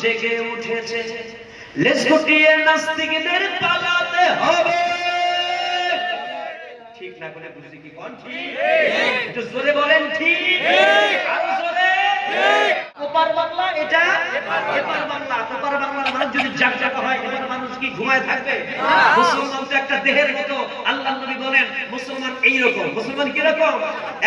জেগে উঠেছে। লেজ গুটিয়ে নাস্তিকদের পালাতে হবে। ঠিক না করে বুঝি কি কোন? ঠিক। একটু জোরে বলেন, ঠিক। আরও জোরে। ওপার বাংলা, এটা? এপার বাংলা, ওপার বাংলার মানুষ যদি জাগজাগ হয়, এবার মানুষ কি ঘুমায় থাকবে? মুসলমান তো একটা দেহের মতো, আল্লাহ নবী বলেন, মুসলমান এইরকম। মুসলমান কীরকম?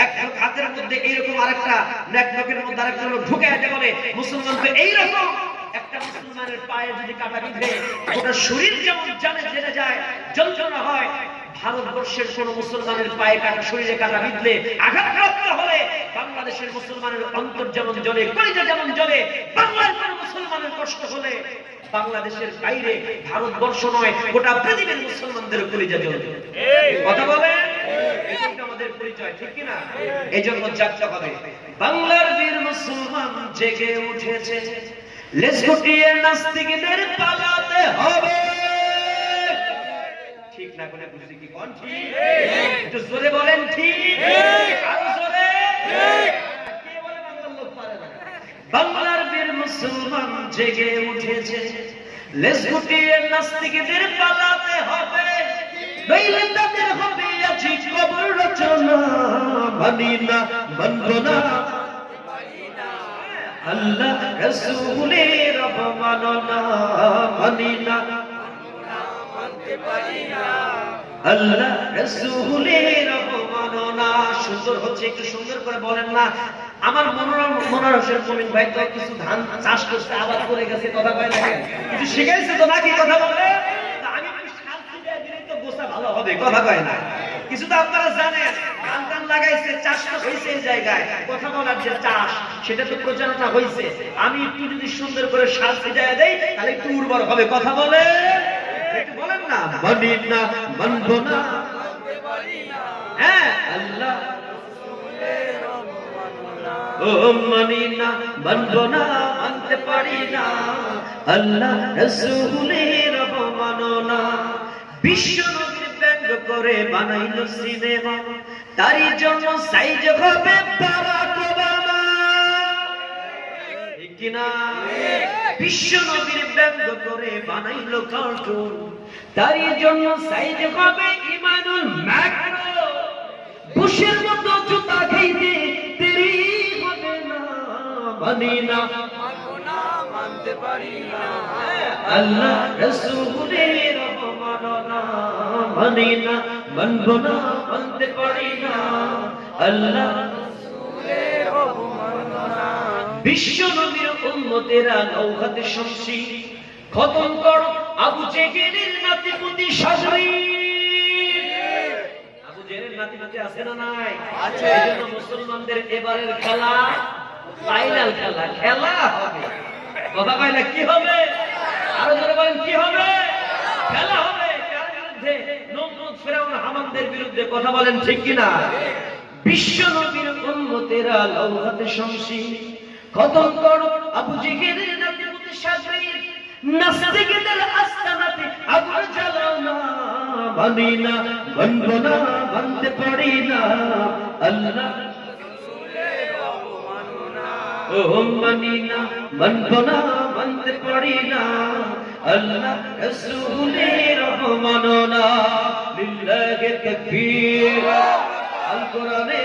এক এক হাতের মধ্যে এইরকম আরেকটা নেক নখের মধ্যে আরেকটা ঢুকে আছে বলে, মুসলমান তো এইরকম। একটা মুসলমানের পায়ে যদি কাটা বিঁধে ওটা শরীর যেমন জানে জেনে যায় যন্ত্রণা হয় ভারতবর্ষের কোন মুসলমানের পায়ে কাটা শরীরে কাটা বিঁধলে আঘাতপ্রাপ্ত হলে বাংলাদেশের মুসলমানের অন্তর যেমন জ্বলে কলিজা যেমন জ্বলে বাংলার কোন মুসলমানের কষ্ট হলে বাংলাদেশের বাইরে ভারতবর্ষ নয় গোটা পৃথিবীর মুসলমানদের কলিজা জ্বলে কথা বলে আমাদের পরিচয় ঠিক কিনা? এই। জন্য যাত্রা হবে বাংলার বীর মুসলমান জেগে উঠেছে। লেজ গুটিয়ে নাস্তিকদের পালাতে হবে। ঠিক না করে বুঝি কি কোন ঠিক? একটু জোরে বলেন ঠিক। আরও জোরে। কে বলে বাংলার লোক পারে না? বাংলার বীর মুসলমান জেগে উঠেছে। লেজ গুটিয়ে নাস্তিকদের পালাতে হবে। নইলে তাদের হবে আজি কবর রচনা। মানি না মানব না। আল্লাহ রসুলের অবমাননা মানি না আল্লাহ রসুলের অবমাননা সুন্দর হচ্ছে, একটু সুন্দর করে বলেন না। আমার মনোরম, মনোরসের কমিন ভাই তো কিছু ধান চাষ করছে আবার করে গেছে, কথা কয় লাগে কিছু শিখাইছে তো নাকি কথা বলে? আমি শান্তি দিয়ে দিলেই তো গোসা ভালো হবে, কথা কয় না। কিছু তো আপনারা জানেন লাগাইছে চাষটা হয়েছে এই জায়গায়। কথা বলার যে চাষ সেটা তো প্রচারণা হয়েছে আমি একটু যদি সুন্দর করে সাজ সিজায় দেই তাহলে একটু উর্বর হবে। কথা বলে একটু বলেন না। মানি না হ্যাঁ। আল্লাহ। ও মানি না মানব না মানতে পারি না। আল্লাহ রসুলের অবমাননা বিশ্ব নবীর ব্যঙ্গ করে বানাইল সিনেমা। তারই জন্য সাইজ হবে বারাক ওবামা। ঠিক কিনা? বিশ্ব নবীর ব্যঙ্গ করে বানাইল কার্টুন তারই জন্য সাইজ হবে ইমানুল ম্যাক্রো বুশের মতো জুতা খাইতে দেরি হবে না, মানি না। আল্লাহ রসুলের অবমাননা মানি না, মানব না। মানতে পারি না। আল্লাহ বিশ্ব নবীর উম্মতেরা নৌহাতে শমশি খতম কর আবু জেগেলের নাতিপুতি শাশুড়ি। আবু জেলের নাতিপুতি আছে না নাই? আছে। মুসলমানদের এবারের খেলা ফাইনাল খেলা খেলা হবে। কথা কইলে কি হবে? আরও জোরে বলেন কি হবে? খেলা হবে কার বিরুদ্ধে নমরুদ হামানদের বিরুদ্ধে কথা বলেন ঠিক কিনা? বিশ্ব নবীর উম্মতেরা লৌহাতে শমশি খতম করো আবু নাস্তিকদের আস্তানাতে আগুন জ্বালাও না না না পারি না। আল্লাহ ও মানি না না পারি না। আল্লাহ রসুলের অবমাননা লিল্লাহি তাকবীর আল কোরআনের